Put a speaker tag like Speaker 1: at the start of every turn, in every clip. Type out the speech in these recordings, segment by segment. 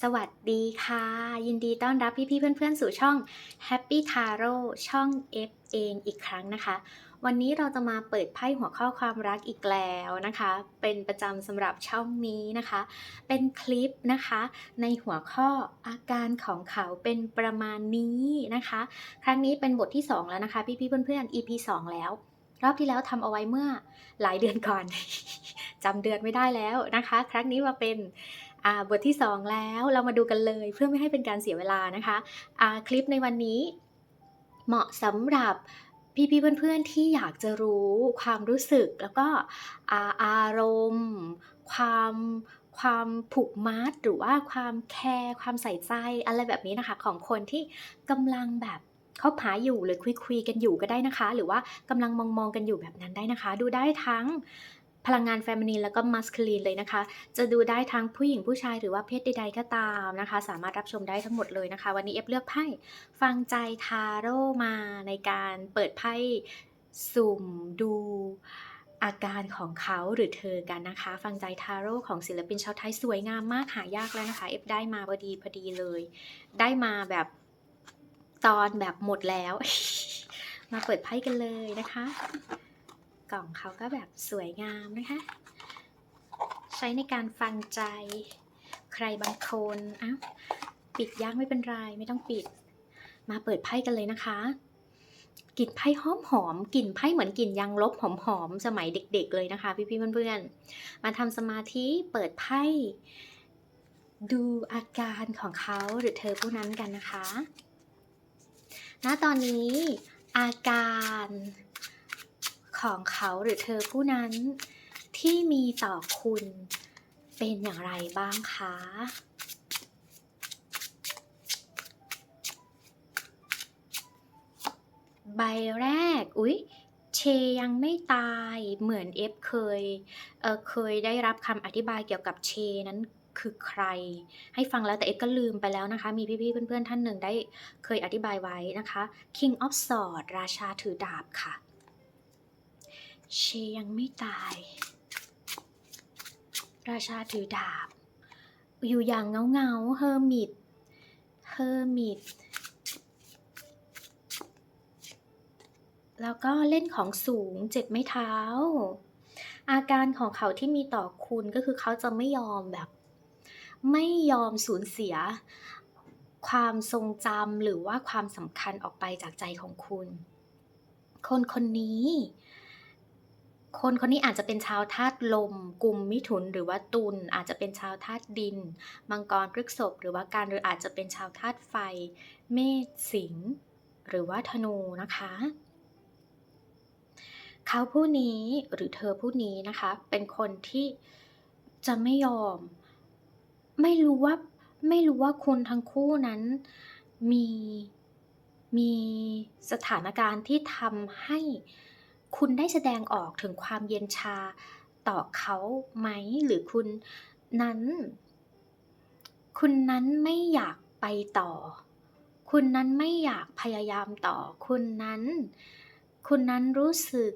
Speaker 1: สวัสดีค่ะ ยินดีต้อนรับพี่ๆเพื่อนๆ สู่ช่อง Happy Tarot ช่อง F เองอีกครั้งนะคะ วันนี้เราจะมาเปิดไพ่หัวข้อความรักอีกแล้วนะคะ เป็นประจำสำหรับช่องนี้นะคะ เป็นคลิปนะคะ ในหัวข้ออาการของเขาเป็นประมาณนี้นะคะ ครั้งนี้เป็นบทที่ 2 แล้วนะคะ พี่ๆเพื่อนๆ EP 2 แล้วรอบที่แล้วทำเอาไว้เมื่อหลายเดือนก่อน จำเดือนไม่ได้แล้วนะคะ ครั้งนี้มาเป็น บทที่ 2 แล้วเรามาดูกันเลยเพื่อไม่ให้เป็นการเสียเวลานะคะอ่าคลิปในวันนี้เหมาะสำหรับพี่ๆเพื่อนๆที่อยากจะรู้ความรู้สึกแล้วก็อาอารมณ์ ความความผูกมัดหรือว่าความแคร์ความใส่ใจอะไรแบบนี้นะคะ ของคนที่กำลังแบบคบหาอยู่หรือคุยคุยๆกันอยู่ก็ได้นะคะ หรือว่ากำลังมองมองๆกันอยู่แบบนั้นได้นะคะ ดูได้ทั้ง พลังงานเฟมินีนแล้วก็มัสคลีนเลยนะคะ จะดูได้ทั้งผู้หญิงผู้ชายหรือว่าเพศใดๆก็ตามนะคะ สามารถรับชมได้ทั้งหมดเลยนะคะ วันนี้เอฟเลือกไพ่ฟังใจทาโร่มาในการเปิดไพ่สุ่มดูอาการของเขาหรือเธอกันนะคะ ฟังใจทาโร่ของศิลปินชาวไทยสวยงามมากหายากแล้วนะคะ เอฟได้มาพอดีพอดีเลย ได้มาแบบตอนแบบหมดแล้ว มาเปิดไพ่กันเลยนะคะ กล่องเขาก็แบบสวยงามนะคะ ใช้ในการฟังใจ ใครบางคนอ้าวปิดยากไม่เป็นไรไม่ต้องปิด มาเปิดไพ่กันเลยนะคะกลิ่นไพ่หอมหอมกลิ่นไพ่เหมือนกลิ่นยางลบหอมหอมสมัยเด็ก ๆ เลยนะคะ พี่ๆเพื่อนๆมาทำสมาธิเปิดไพ่ดูอาการของเขาหรือเธอผู้นั้นกันนะคะ ณ ตอนนี้อาการ ของเขาหรือเธอผู้นั้น ที่มีต่อคุณเป็นอย่างไรบ้างคะ ใบแรก อุ๊ย เชยังไม่ตายเหมือนเอฟเคยเเคยได้รับคำอธิบายเกี่ยวกับเชนั้นคือใคร ให้ฟังแล้วแต่เอฟก็ลืมไปแล้วนะคะ มีพี่ๆเพื่อนๆท่านหนึ่งได้เคยอธิบายไว้นะคะ King of Swords ราชาถือดาบค่ะ เชยังไม่ตาย ราชาถือดาบ อยู่อย่างเงาเงาเฮอร์มิตเฮอร์มิตแล้วก็เล่นของสูงเจ็บไม่เท้า อาการของเขาที่มีต่อคุณก็คือเขาจะไม่ยอมแบบ ไม่ยอมสูญเสีย ความทรงจำหรือว่าความสำคัญออกไปจากใจของคุณ คนคนนี้ คนคนนี้อาจจะเป็นชาวธาตุลมกลุ่มมิถุนหรือว่าตุลอาจจะเป็นชาวธาตุดิน มังกรพฤกษภหรือว่าการหรืออาจจะเป็นชาวธาตุไฟ เมษสิงห์หรือว่าธนูนะคะ เขาผู้นี้หรือเธอผู้นี้นะคะ เป็นคนที่จะไม่ยอม ไม่รู้ว่าไม่รู้ว่าคุณทั้งคู่นั้นมีมีสถานการณ์ที่ทำให้ คุณได้แสดงออกถึงความเย็นชาต่อเขาไหม หรือคุณนั้น คุณนั้นไม่อยากไปต่อ คุณนั้นไม่อยากพยายามต่อ คุณนั้น คุณนั้นรู้สึก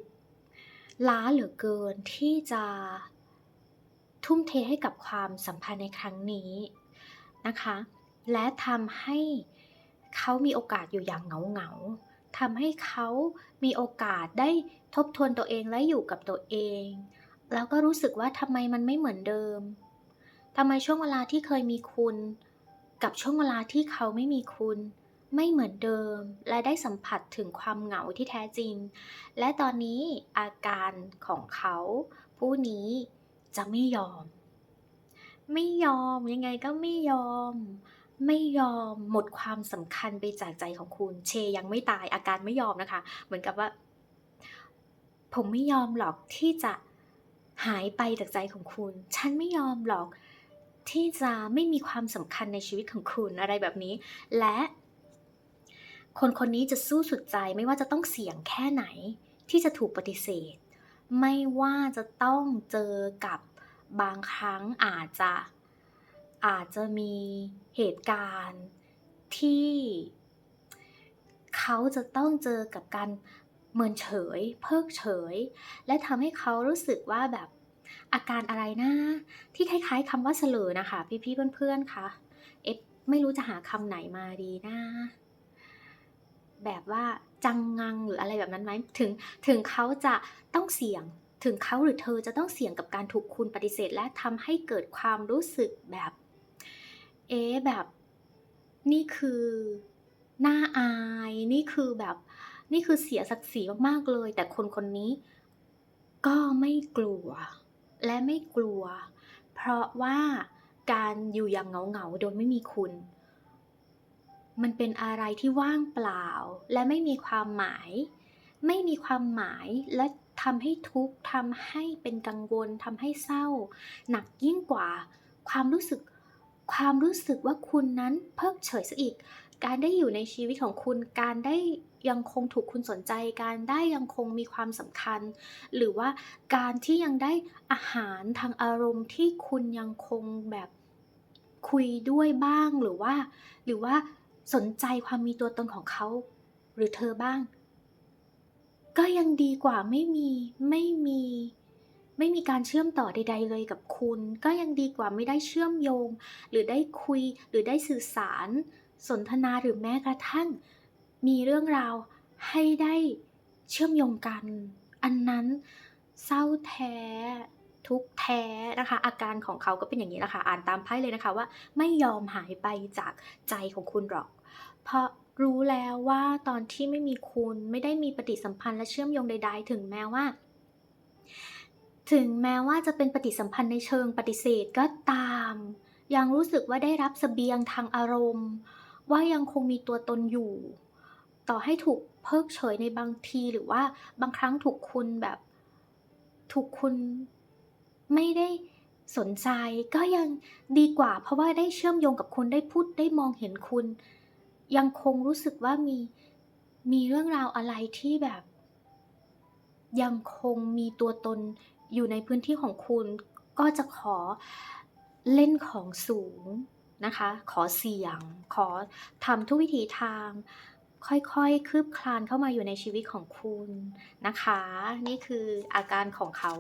Speaker 1: ล้าเหลือเกินที่จะทุ่มเทให้กับความสัมพันธ์ในครั้งนี้นะคะ และทำให้เขามีโอกาสอยู่อย่างเหงาเหงาๆ ทำให้เขามีโอกาสได้ทบทวนตัวเองและอยู่กับตัวเอง แล้วก็รู้สึกว่าทำไมมันไม่เหมือนเดิมทำไมช่วงเวลาที่เคยมีคุณ กับช่วงเวลาที่เขาไม่มีคุณ ไม่เหมือนเดิม และได้สัมผัสถึงความเหงาที่แท้จริง และตอนนี้อาการของเขา ผู้นี้จะไม่ยอม ไม่ยอมยังไงก็ไม่ยอม ไม่ยอมหมดความสำคัญไปจากใจของคุณ เชยังไม่ตายอาการไม่ยอมนะคะ เหมือนกับว่า ผมไม่ยอมหรอกที่จะหายไปจากใจของคุณ ฉันไม่ยอมหรอกที่จะไม่มีความสำคัญในชีวิตของคุณอะไรแบบนี้ และคนคนนี้จะสู้สุดใจไม่ว่าจะต้องเสี่ยงแค่ไหนที่จะถูกปฏิเสธ ไม่ว่าจะต้องเจอกับบางครั้งอาจจะ อาจจะมีเหตุการณ์ที่เขาจะต้องเจอกับการเมินเฉย เพิกเฉย และทำให้เขารู้สึกว่าแบบอาการอะไรนะที่คล้าย ๆคำว่าเสลอนะคะ พี่ๆเพื่อนๆคะเอฟไม่รู้จะหาคำไหนมาดีนะแบบว่าจังงังหรืออะไรแบบนั้นไหมถึงถึงเขาจะต้องเสี่ยงถึงเขาหรือเธอจะต้องเสี่ยงกับการถูกคุณปฏิเสธ และทำให้เกิดความรู้สึกแบบ เอ๊แบบ นี่คือน่าอายนี่คือแบบ นี่คือเสียศักดิ์ศรีมากๆเลย แต่คนคนนี้ ก็ไม่กลัว และไม่กลัว เพราะว่าการอยู่อย่างเหงาๆโดยไม่มีคุณ มันเป็นอะไรที่ว่างเปล่า และไม่มีความหมาย ไม่มีความหมายและทำให้ทุกข์ทำให้เป็นกังวลทำให้เศร้า หนักยิ่งกว่าความรู้สึก ความรู้สึกว่าคุณนั้นเพิกเฉยซะอีก การได้อยู่ในชีวิตของคุณ การได้ยังคงถูกคุณสนใจ การได้ยังคงมีความสำคัญ หรือว่าการที่ยังได้อาหารทางอารมณ์ที่คุณยังคงแบบคุยด้วยบ้างหรือว่า หรือว่าสนใจความมีตัวตนของเขา หรือเธอบ้าง ก็ยังดีกว่าไม่มีไม่มี ไม่มีการเชื่อมต่อใด ๆ เลยกับคุณ ก็ยังดีกว่าไม่ได้เชื่อมโยง หรือได้คุยหรือได้สื่อสาร สนทนาหรือแม้กระทั่ง มีเรื่องราวให้ได้เชื่อมโยงกัน อันนั้นเศร้าแท้ทุกแท้นะคะ อาการของเขาก็เป็นอย่างนี้แหละคะ อ่านตามไพ่เลยนะคะว่าไม่ยอมหายไปจากใจของคุณหรอก เพราะรู้แล้วว่าตอนที่ไม่มีคุณไม่ได้มีปฏิสัมพันธ์และเชื่อมโยงใด ๆ ถึงแม้ว่า ถึงแม้ว่าจะเป็นปฏิสัมพันธ์ในเชิงปฏิเสธก็ตาม ยังรู้สึกว่าได้รับเสบียงทางอารมณ์ ว่ายังคงมีตัวตนอยู่ ต่อให้ถูกเพิกเฉยในบางทีหรือว่าบางครั้งถูกคุณแบบ ถูกคุณไม่ได้สนใจก็ยังดีกว่า เพราะว่าได้เชื่อมโยงกับคุณได้พูดได้มองเห็นคุณ ยังคงรู้สึกว่ามีมีเรื่องราวอะไรที่แบบ ยังคงมีตัวตน อยู่ในพื้นที่ของคุณก็จะขอเล่นของสูงนะคะ ขอเสี่ยง ขอทำทุกวิถีทาง ค่อยๆ คืบคลานเข้ามาอยู่ในชีวิตของคุณนะคะ นี่คืออาการของเขา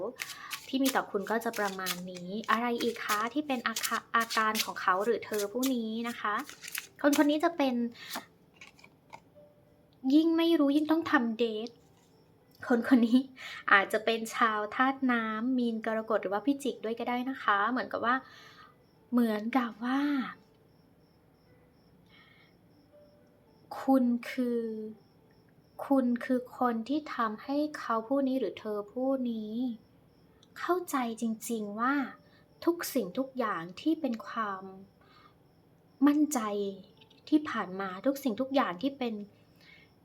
Speaker 1: ที่มีต่อคุณก็จะประมาณนี้ อะไรอีกคะที่เป็นอาคาอาการของเขาหรือเธอผู้นี้นะคะ คนคนนี้จะเป็น ยิ่งไม่รู้ยิ่งต้องทำเดท คนคนนี้อาจจะเป็นชาวธาตุน้ำมีนกรกฎหรือว่าพิจิกด้วยก็ได้นะคะ เหมือนกับว่า เหมือนกับว่า คุณคือ คุณคือคนที่ทำให้เขาผู้นี้หรือเธอผู้นี้ เข้าใจจริง ๆว่าทุกสิ่งทุกอย่างที่เป็นความมั่นใจที่ผ่านมาทุกสิ่งทุกอย่างที่เป็น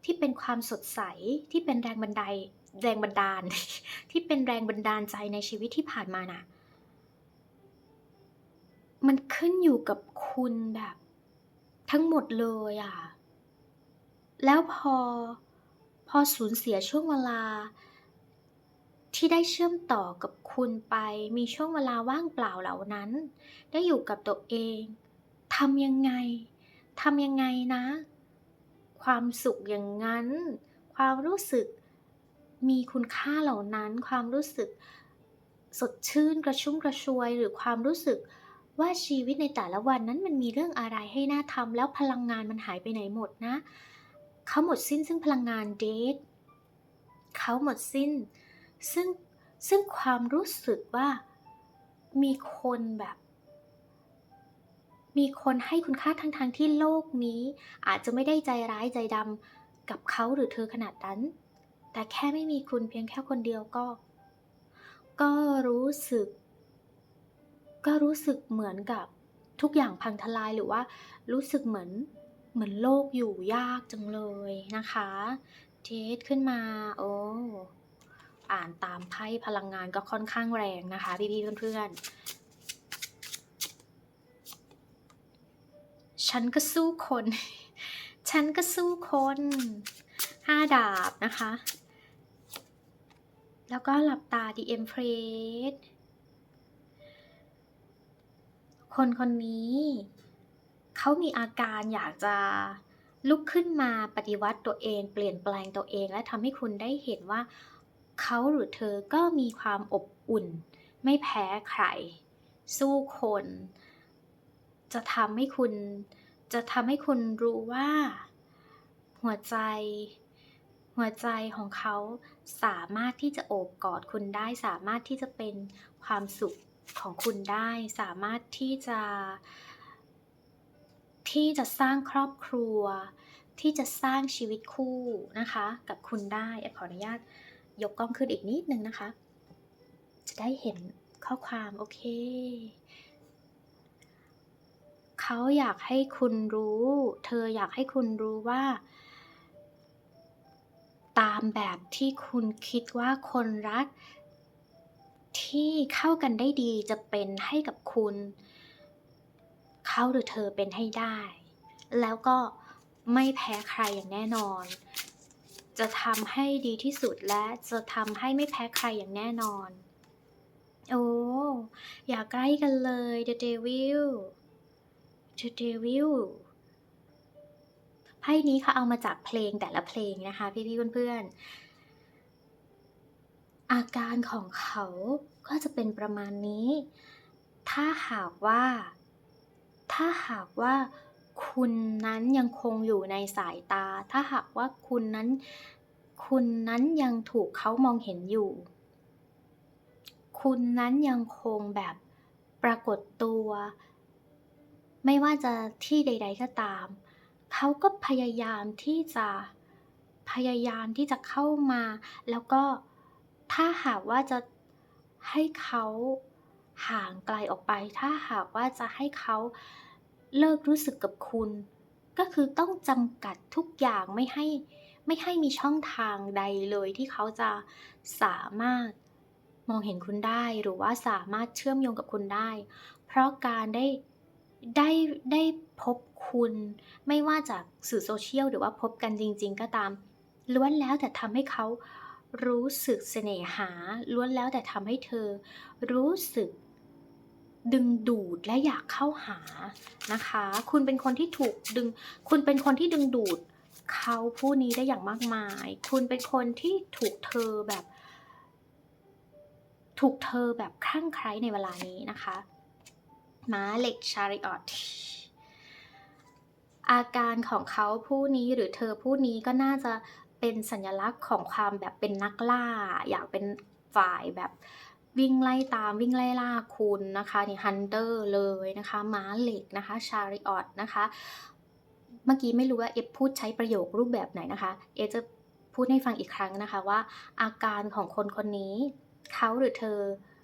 Speaker 1: ที่เป็นความสดใสที่เป็นแรงบันไดแรงบันดาล ที่เป็นแรงบันดาลใจในชีวิตที่ผ่านมาน่ะ มันขึ้นอยู่กับคุณแบบ ทั้งหมดเลยอะ แล้วพอพอสูญเสียช่วงเวลา ที่ได้เชื่อมต่อกับคุณไป มีช่วงเวลาว่างเปล่าเหล่านั้น ได้อยู่กับตัวเองทำยังไงทำยังไงนะ ความสุขอย่างงั้น ความรู้สึกมีคุณค่าเหล่านั้น ความรู้สึกสดชื่นกระชุ่มกระชวย หรือความรู้สึกว่าชีวิตในแต่ละวันนั้นมันมีเรื่องอะไรให้น่าทำแล้วพลังงานมันหายไปไหนหมดนะเขาหมดสิ้นซึ่งพลังงานเดทเขาหมดสิ้น ซึ่งซึ่งความรู้สึกว่ามีคนแบบ มีคนให้คุณค่าทั้งทางๆที่โลกนี้ อาจจะไม่ได้ใจร้ายใจดำกับเขาหรือเธอขนาดนั้น แต่แค่ไม่มีคุณเพียงแค่คนเดียวก็ ก็รู้สึก ก็รู้สึกเหมือนกับทุกอย่างพังทลายหรือว่า รู้สึกเหมือนเหมือนโลกอยู่ยากจังเลยนะคะเทสขึ้นมา โอ้อ่านตามไพ่พลังงานก็ค่อนข้างแรงนะคะ พี่ๆเพื่อนๆ ฉันก็สู้คน ฉันก็สู้คนห้าดาบนะคะ แล้วก็หลับตาดีเอ็มเพรสคนคนนี้ เขามีอาการอยากจะลุกขึ้นมาปฏิวัติตัวเอง เปลี่ยนแปลงตัวเอง และทำให้คุณได้เห็นว่าเขาหรือเธอก็มีความอบอุ่น ไม่แพ้ใคร สู้คน จะทำให้คุณ จะทำให้คุณรู้ว่า หัวใจ หัวใจของเขาสามารถที่จะโอบกอดคุณได้ สามารถที่จะเป็นความสุขของคุณได้ สามารถที่จะ ที่จะสร้างครอบครัว ที่จะสร้างชีวิตคู่นะคะ กับคุณได้ขออนุญาตยกกล้องขึ้นอีกนิดนึงนะคะ จะได้เห็นข้อความโอเค เขาอยากให้คุณรู้ เธออยากให้คุณรู้ว่า ตามแบบที่คุณคิดว่าคนรัก ที่เข้ากันได้ดีจะเป็นให้กับคุณ เขาหรือเธอเป็นให้ได้ แล้วก็ไม่แพ้ใครอย่างแน่นอน จะทำให้ดีที่สุดและจะทำให้ไม่แพ้ใครอย่างแน่นอน โอ้ อย่าใกล้กันเลย The Devil The Devil ไพ่นี้เขาเอามาจากเพลงแต่ละเพลงนะคะพี่ๆเพื่อนๆ อาการของเขาก็จะเป็นประมาณนี้ ถ้าหากว่า ถ้าหากว่าคุณนั้นยังคงอยู่ในสายตา ถ้าหากว่าคุณนั้น คุณนั้นยังถูกเขามองเห็นอยู่ คุณนั้นยังคงแบบปรากฏตัว ไม่ว่าจะที่ใด ๆ ก็ตาม เขาก็พยายามที่จะพยายามที่จะเข้ามา แล้วก็ถ้าหากว่าจะให้เขาห่างไกลออกไป ถ้าหากว่าจะให้เขาเลิกรู้สึกกับคุณ ก็คือต้องจำกัดทุกอย่างไม่ให้ไม่ให้มีช่องทางใดเลยที่เขาจะสามารถมองเห็นคุณได้หรือว่าสามารถเชื่อมโยงกับคุณได้ เพราะการได้ ได้ได้พบคุณไม่ว่าจากสื่อโซเชียลหรือว่าพบกันจริง ๆ ก็ตามล้วนแล้วแต่ทำให้เขารู้สึกเสน่หาล้วนแล้วแต่ทำให้เธอ รู้สึกดึงดูดและอยากเข้าหานะคะ คุณเป็นคนที่ถูกดึง คุณเป็นคนที่ดึงดูดเขาผู้นี้ได้อย่างมากมาย คุณเป็นคนที่ถูกเธอแบบ ถูกเธอแบบคลั่งไคล้ในเวลานี้นะคะ ม้าเหล็กชาริออตอาการของเขาผู้นี้หรือเธอผู้นี้ก็น่าจะเป็นสัญลักษณ์ของความแบบเป็นนักล่า อยากเป็นฝ่ายแบบวิ่งไล่ตามวิ่งไล่ล่าคุณนะคะนี่ฮันเตอร์เลยนะคะม้าเหล็กนะคะชาริออตนะคะเมื่อกี้ไม่รู้ว่าเอฟพูดใช้ประโยครูปแบบไหนนะคะ เอจะพูดให้ฟังอีกครั้งนะคะว่า อาการของคนคนนี้ เขาหรือเธอ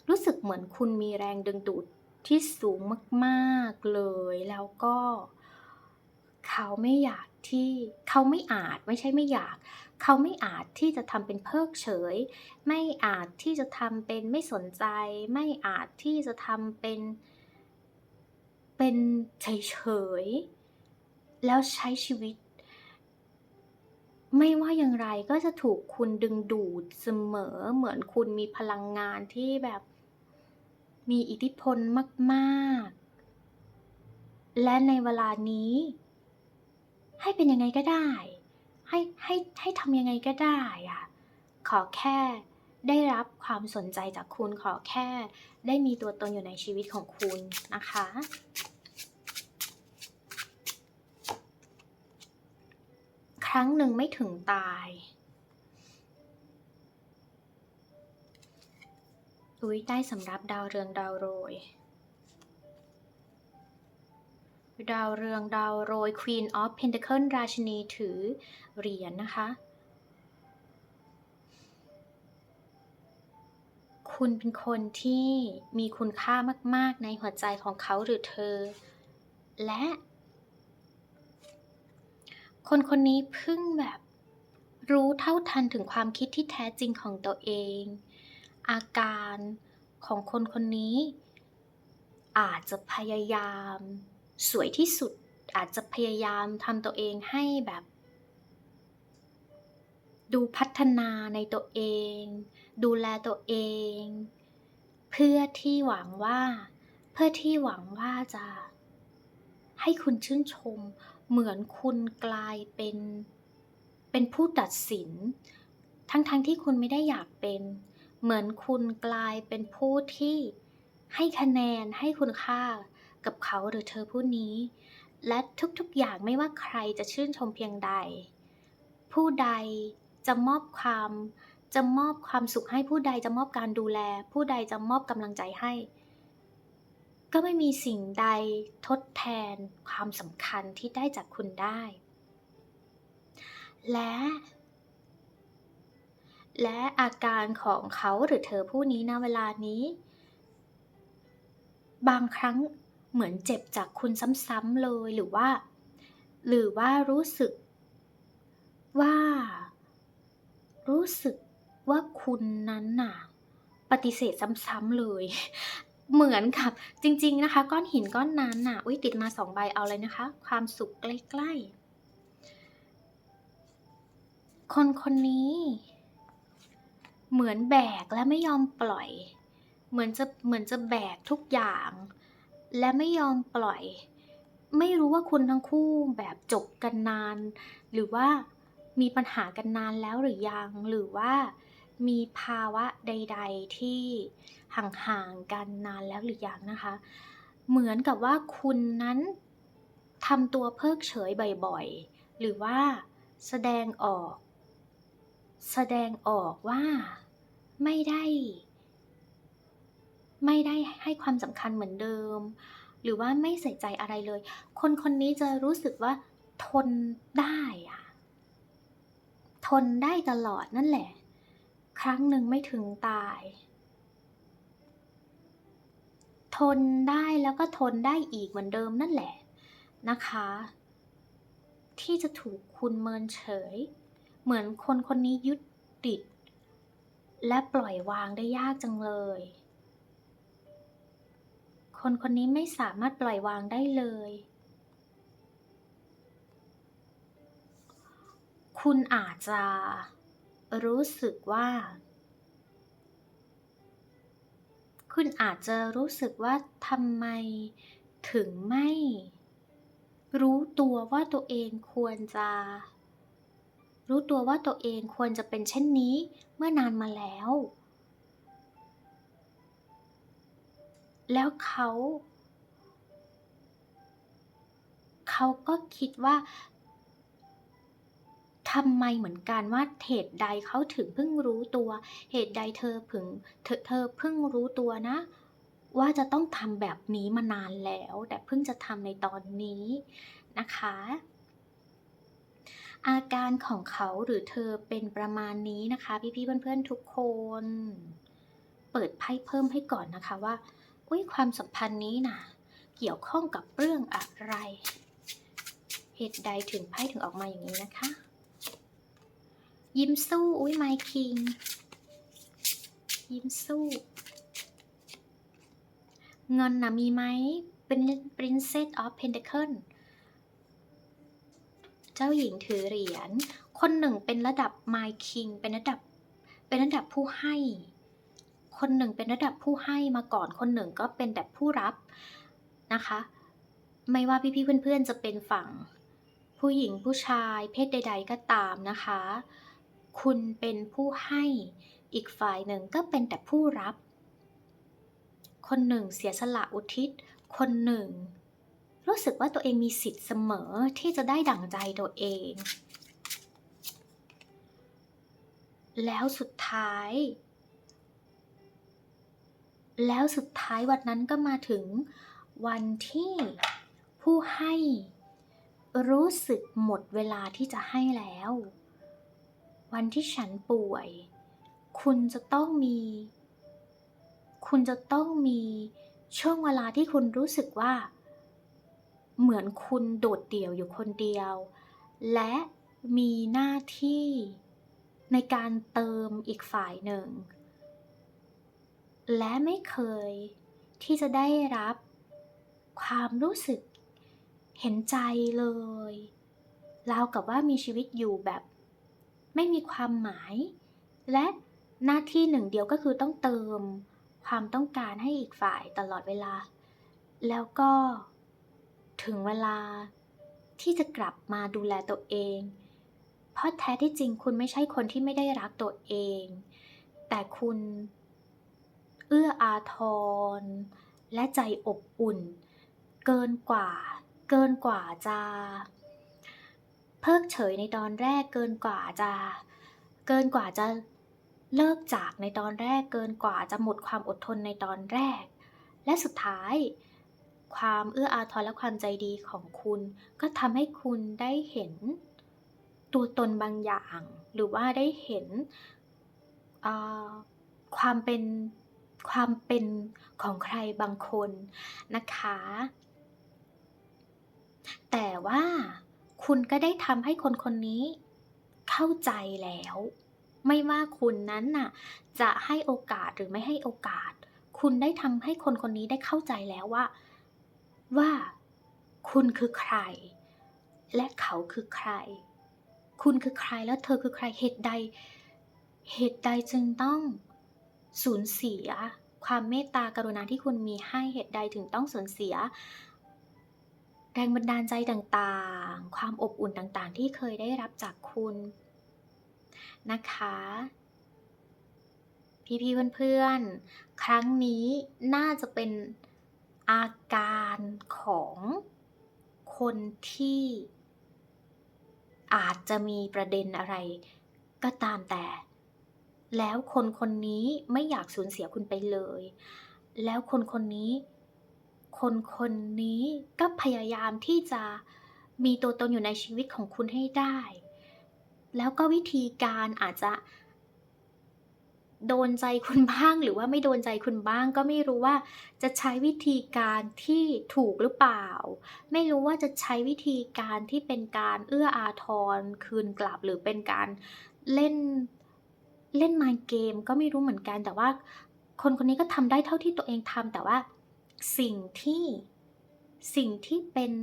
Speaker 1: รู้สึกเหมือนคุณมีแรงดึงดูด ที่สูงมากๆเลย แล้วก็เขาไม่อยากที่เขาไม่อาจไม่ใช่ไม่อยาก เขาไม่อาจที่จะทำเป็นเพิกเฉย ไม่อาจที่จะทำเป็นไม่สนใจ ไม่อาจที่จะทำเป็น เป็นเฉยๆแล้วใช้ชีวิต ไม่ว่าอย่างไรก็จะถูกคุณดึงดูดเสมอเหมือนคุณมีพลังงานที่แบบ มีอิทธิพลมาก ๆ และในเวลานี้ ให้เป็นยังไงก็ได้ ให้ให้ให้ทำยังไงก็ได้อะขอแค่ได้รับความสนใจจากคุณขอแค่ ได้มีตัวตนอยู่ในชีวิตของคุณนะคะ ครั้งหนึ่งไม่ถึงตาย อุ้ยได้สำรับดาวเรืองดาวโรย ดาวเรืองดาวโรย Queen of Pentacle ราชินีถือเหรียญนะคะ คุณเป็นคนที่มีคุณค่ามาก ๆ ในหัวใจของเขาหรือเธอ และ คนคนนี้เพิ่งแบบรู้เท่าทันถึงความคิดที่แท้จริงของตัวเอง อาการของคนคนนี้ อาจจะพยายามสวยที่สุด อาจจะพยายามทำตัวเองให้แบบ ดูพัฒนาในตัวเอง ดูแลตัวเอง เพื่อที่หวังว่า เพื่อที่หวังว่าจะ ให้คุณชื่นชม เหมือนคุณกลายเป็นเป็นผู้ตัดสิน ทั้งๆทที่คุณไม่ได้อยากเป็น เหมือนคุณกลายเป็นผู้ที่ให้คะแนนให้คุณค่ากับเขาหรือเธอผู้นี้ และทุกๆอย่างไม่ว่าใครจะชื่นชมเพียงใด ผู้ใดจะมอบความจะมอบความสุขให้ผู้ใดจะมอบการดูแล ผู้ใดจะมอบกำลังใจให้ ก็ไม่มีสิ่งใดทดแทนความสำคัญที่ได้จากคุณได้ และ และอาการของเขาหรือเธอผู้นี้นเวลานี้ บางครั้งเหมือนเจ็บจากคุณซ้ำๆเลยหรือว่า หรือว่ารู้สึก ว่า รู้สึกว่าคุณนั้นน่ะ ปฏิเสธซ้ำๆเลย เหมือนกับจริง ๆ นะคะ ก้อนหินก้อนนั้นน่ะอุ้ยติดมาสองใบเอาเลยนะคะ ความสุขใกล้ ๆ คนคนนี้ เหมือนแบกและไม่ยอมปล่อย เหมือนจะเหมือนจะแบกทุกอย่าง และไม่ยอมปล่อย ไม่รู้ว่าคุณทั้งคู่แบบจบกันนาน หรือว่ามีปัญหากันนานแล้วหรือยัง หรือว่ามีภาวะใด ๆ ที่ห่างๆกันนานแล้วหรือยังนะคะ เหมือนกับว่าคุณนั้นทำตัวเพิกเฉยบ่อยๆ หรือว่าแสดงออก แสดงออกว่าไม่ได้ ไม่ได้ให้ความสำคัญเหมือนเดิม หรือว่าไม่ใส่ใจอะไรเลย คนคนนี้จะรู้สึกว่า ทนได้อะทนได้ตลอดนั่นแหละ ครั้งหนึ่งไม่ถึงตาย ทนได้แล้วก็ทนได้อีกเหมือนเดิมนั่นแหละนะคะ ที่จะถูกคุณเมินเฉย เหมือนคนคนนี้ยึดติด และปล่อยวางได้ยากจังเลย คนคนนี้ไม่สามารถปล่อยวางได้เลย คุณอาจจะรู้สึกว่า คุณอาจจะรู้สึกว่าทำไมถึงไม่รู้ตัวว่าตัวเองควรจะ รู้ตัวว่าตัวเองควรจะเป็นเช่นนี้เมื่อนานมาแล้ว แล้วเขา เขาก็คิดว่าทำไมเหมือนกันว่าเหตุใดเขาถึงเพิ่งรู้ตัว เหตุใดเธอเพิ่งเธอเธอเพิ่งรู้ตัวนะ ว่าจะต้องทำแบบนี้มานานแล้ว แต่เพิ่งจะทำในตอนนี้นะคะ อาการของเขาหรือเธอเป็นประมาณนี้นะคะ พี่ๆเพื่อนๆทุกคน เปิดไพ่เพิ่มให้ก่อนนะคะว่าอุ้ยความสัมพันธ์นี้นะเกี่ยวข้องกับเรื่องอะไร เหตุใดถึงไพ่ถึงออกมาอย่างนี้นะคะ ยิ้มสู้อุ้ยไมคิงยิ้มสู้เงินนะมีไหมเป็น Princess of Pentacle เจ้าหญิงถือเหรียญ คนหนึ่งเป็นระดับ My King เป็นระดับ เป็นระดับผู้ให้ คนหนึ่งเป็นระดับผู้ให้มาก่อน คนหนึ่งก็เป็นแบบผู้รับนะคะ ไม่ว่าพี่ๆเพื่อนๆจะเป็นฝั่ง ผู้หญิงผู้ชายเพศใด ๆ ก็ตามนะคะ คุณเป็นผู้ให้อีกฝ่ายหนึ่งก็เป็นแต่ผู้รับ คนหนึ่งเสียสละอุทิศ คนหนึ่ง รู้สึกว่าตัวเองมีสิทธิ์เสมอที่จะได้ดั่งใจตัวเอง แล้วสุดท้าย แล้วสุดท้ายวันนั้นก็มาถึงวันที่ผู้ให้รู้สึกหมดเวลาที่จะให้แล้ว วันที่ฉันป่วย คุณจะต้องมี คุณจะต้องมีช่วงเวลาที่คุณรู้สึกว่า เหมือนคุณโดดเดี่ยวอยู่คนเดียว และมีหน้าที่ในการเติมอีกฝ่ายหนึ่ง และไม่เคยที่จะได้รับความรู้สึกเห็นใจเลยราวกับว่ามีชีวิตอยู่แบบ ไม่มีความหมาย และหน้าที่หนึ่งเดียวก็คือต้องเติมความต้องการให้อีกฝ่ายตลอดเวลา แล้วก็ ถึงเวลาที่จะกลับมาดูแลตัวเอง เพราะแท้ที่จริงคุณไม่ใช่คนที่ไม่ได้รักตัวเอง แต่คุณเอื้ออาทร และใจอบอุ่น เกินกว่า เกินกว่าจะ เพิกเฉยในตอนแรกเกินกว่าจะ เกินกว่าจะเลิกจากในตอนแรกเกินกว่าจะหมดความอดทนในตอนแรก และสุดท้าย ความเอื้ออาทรและความใจดีของคุณ ก็ทำให้คุณได้เห็นตัวตนบางอย่าง หรือว่าได้เห็นความเป็นความเป็นของใครบางคนนะคะ แต่ว่าคุณก็ได้ทำให้คนคนนี้เข้าใจแล้ว ไม่ว่าคุณนั้นน่ะ จะให้โอกาสหรือไม่ให้โอกาส คุณได้ทำให้คนคนนี้ได้เข้าใจแล้วว่า ว่าคุณคือใคร และเขาคือใคร คุณคือใครแล้วเธอคือใครเหตุใด เหตุใดจึงต้องสูญเสีย ความเมตตากรุณาที่คุณมีให้เหตุใดถึงต้องสูญเสีย แรงบันดาลใจต่างๆ ความอบอุ่นต่างๆ ที่เคยได้รับจากคุณนะคะ พี่ๆเพื่อนๆครั้งนี้น่าจะเป็น อาการของคนที่อาจจะมีประเด็นอะไรก็ตามแต่ แล้วคนคนนี้ไม่อยากสูญเสียคุณไปเลย แล้วคนคนนี้ คนคนนี้ก็พยายามที่จะมีตัวตนอยู่ในชีวิตของคุณให้ได้ แล้วก็วิธีการอาจจะ โดนใจคุณบ้างหรือว่าไม่โดนใจคุณบ้าง ก็ไม่รู้ว่าจะใช้วิธีการที่ถูกหรือเปล่า ไม่รู้ว่าจะใช้วิธีการที่เป็นการเอื้ออาทรคืนกลับหรือเป็นการเล่นเล่นมายเกมก็ไม่รู้เหมือนกัน แต่ว่าคนคนนี้ก็ทำได้เท่าที่ตัวเองทำแต่ว่าสิ่งที่สิ่งที่เป็น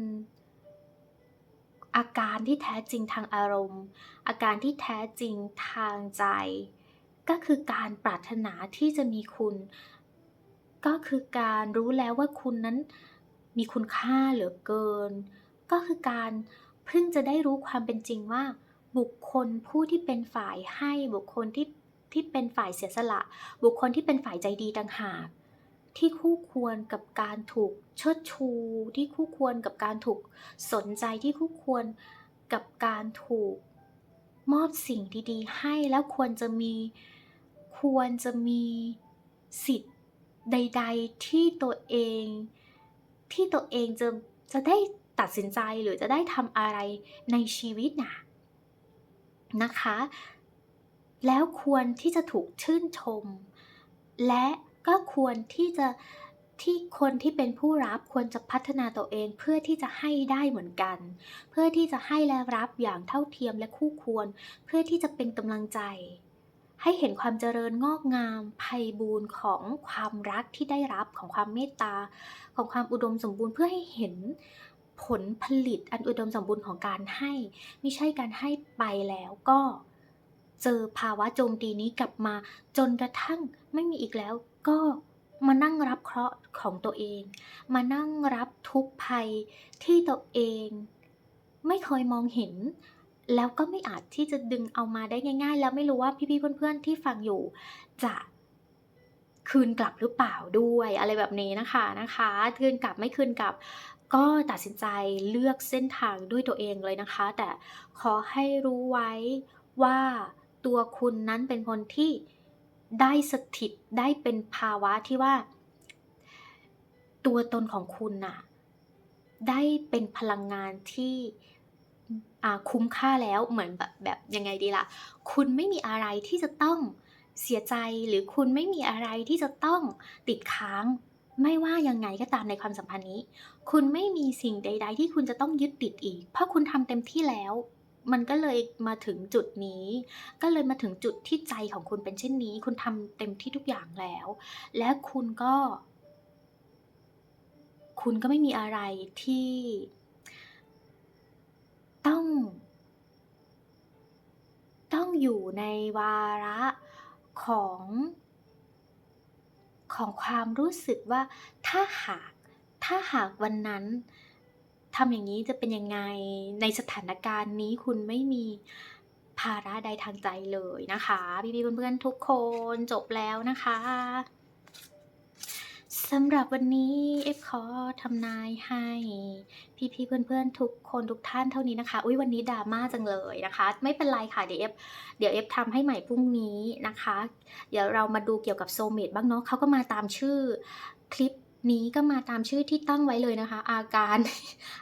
Speaker 1: อาการที่แท้จริงทางอารมณ์ อาการที่แท้จริงทางใจ ก็คือการปรารถนาที่จะมีคุณ ก็คือการรู้แล้วว่าคุณนั้นมีคุณค่าเหลือเกิน ก็คือการเพิ่งจะได้รู้ความเป็นจริงว่า บุคคลผู้ที่เป็นฝ่ายให้บุคคลที่ที่เป็นฝ่ายเสียสละ บุคคลที่เป็นฝ่ายใจดีต่างหาก ที่คู่ควรกับการถูกเชิดชู ที่คู่ควรกับการถูกสนใจที่คู่ควรกับการถูกมอบสิ่งดีๆให้แล้วควรจะมี ควรจะมีสิทธิ์ใด ๆ ที่ตัวเอง ที่ตัวเองจะจะได้ตัดสินใจหรือจะได้ทำอะไรในชีวิตน่ะนะคะ แล้วควรที่จะถูกชื่นชม และก็ควรที่จะที่คนที่เป็นผู้รับควรจะพัฒนาตัวเองเพื่อที่จะให้ได้เหมือนกัน เพื่อที่จะให้และรับอย่างเท่าเทียมและคู่ควร เพื่อที่จะเป็นกำลังใจ ให้เห็นความเจริญงอกงามไพบูรณ์ของความรักที่ได้รับของความเมตตา ของความอุดมสมบูรณ์เพื่อให้เห็นผลผลิตอันอุดมสมบูรณ์ของการให้ไม่ใช่การให้ไปแล้วก็เจอภาวะโจมตีนี้กลับมาจนกระทั่งไม่มีอีกแล้วก็มานั่งรับเคราะห์ของตัวเอง มานั่งรับทุกภัยที่ตัวเอง ไม่เคยมองเห็น แล้วก็ไม่อาจที่จะดึงเอามาได้ง่าย ๆ แล้วไม่รู้ว่าพี่ๆเพื่อนๆที่ฟังอยู่ จะคืนกลับหรือเปล่าด้วยอะไรแบบนี้นะคะนะคะ คืนกลับไม่คืนกลับ ก็ตัดสินใจเลือกเส้นทางด้วยตัวเองเลยนะคะ แต่ขอให้รู้ไว้ว่าตัวคุณนั้นเป็นคนที่ได้สถิตได้เป็นภาวะที่ว่า ตัวตนของคุณน่ะ ได้เป็นพลังงานที่ คุ้มค่าแล้วเหมือนแบบแบบยังไงดีล่ะ คุณไม่มีอะไรที่จะต้องเสียใจหรือคุณไม่มีอะไรที่จะต้องติดค้าง ไม่ว่ายังไงก็ตามในความสัมพันธ์นี้ คุณไม่มีสิ่งใด ๆ ที่คุณจะต้องยึดติดอีก เพราะคุณทำเต็มที่แล้วมันก็เลยมาถึงจุดนี้ ก็เลยมาถึงจุดที่ใจของคุณเป็นเช่นนี้ คุณทำเต็มที่ทุกอย่างแล้ว และคุณก็ คุณก็ไม่มีอะไรที่ ต้อง ต้องอยู่ในวาระของ ของความรู้สึกว่า ถ้าหาก ถ้าหากวันนั้นทำอย่างนี้จะเป็นยังไง ในสถานการณ์นี้คุณไม่มีภาระใดทางใจเลยนะคะ พี่ๆเพื่อนๆทุกคนจบแล้วนะคะ สำหรับวันนี้เอฟขอทำนายให้พี่ๆเพื่อนๆทุกคนทุกท่านเท่านี้นะคะ อุ๊ยวันนี้ดราม่าจังเลยนะคะ ไม่เป็นไรค่ะเดี๋ยวเอฟเดี๋ยวเอฟทำให้ใหม่พรุ่งนี้นะคะ เดี๋ยวเรามาดูเกี่ยวกับโซเมตบ้างเนาะเขาก็มาตามชื่อคลิปนี้ก็มาตามชื่อที่ตั้งไว้เลยนะคะ อาการ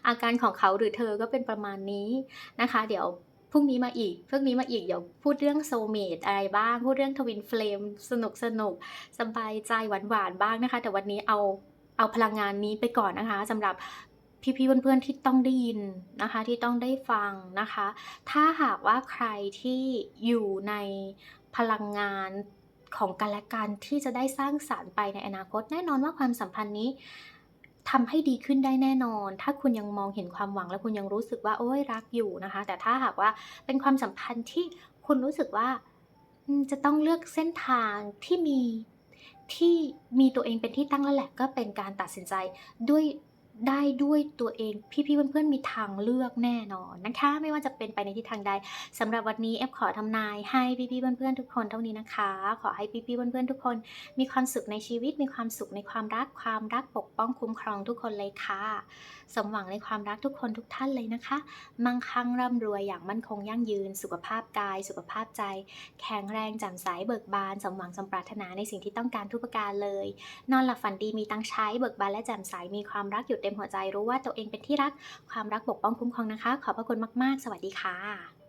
Speaker 1: อาการของเขาหรือเธอก็เป็นประมาณนี้นะคะ เดี๋ยว พรุ่งนี้มาอีกพรุ่งนี้มาอีกเดี๋ยวพูดเรื่องโซเมตอะไรบ้าง พูดเรื่องทวินเฟลมสนุกสนุกสบายใจหวานหวานบ้างนะคะ แต่วันนี้เอาเอาพลังงานนี้ไปก่อนนะคะสำหรับพี่ๆเพื่อนๆที่ต้องได้ยินนะคะ ที่ต้องได้ฟังนะคะ ถ้าหากว่าใครที่อยู่ในพลังงานของกันและกันที่จะได้สร้างสารรค์ไปในอนาคต แน่นอนว่าความสัมพันธ์นี้ ทำให้ดีขึ้นได้แน่นอน ถ้าคุณยังมองเห็นความหวังและคุณยังรู้สึกว่าโอ้ยรักอยู่นะคะ แต่ถ้าหากว่าเป็นความสัมพันธ์ที่คุณรู้สึกว่าจะต้องเลือกเส้นทางที่มีที่มีตัวเองเป็นที่ตั้งแล้วแหละก็เป็นการตัดสินใจด้วย ได้ด้วยตัวเองพี่ๆเพื่อนๆมีทางเลือกแน่นอนนะคะ ไม่ว่าจะเป็นไปในทิศทางใดสำหรับวันนี้เอฟขอทำนายให้พี่ๆเพื่อนๆทุกคนเท่านี้นะคะ ขอให้พี่ๆเพื่อนๆทุกคน มีความสุขในชีวิต มีความสุขในความรักความรักปกป้องคุ้มครองทุกคนเลยค่ะ สมหวังในความรักทุกคนทุกท่านเลยนะคะ มั่งคั่งร่ำรวยอย่างมั่นคงยั่งยืน สุขภาพกาย สุขภาพใจ แข็งแรงแจ่มใสเบิกบานสมหวังสมปรารถนาในสิ่งที่ต้องการทุกประการเลย นอนหลับฝันดีมีตังใช้เบิกบานและแจ่มใสมีความรักอยู่เต็มหัวใจรู้ว่าตัวเองเป็นที่รัก ความรักปกป้องคุ้มครองนะคะ ขอบพระคุณมาก ๆ สวัสดีค่ะ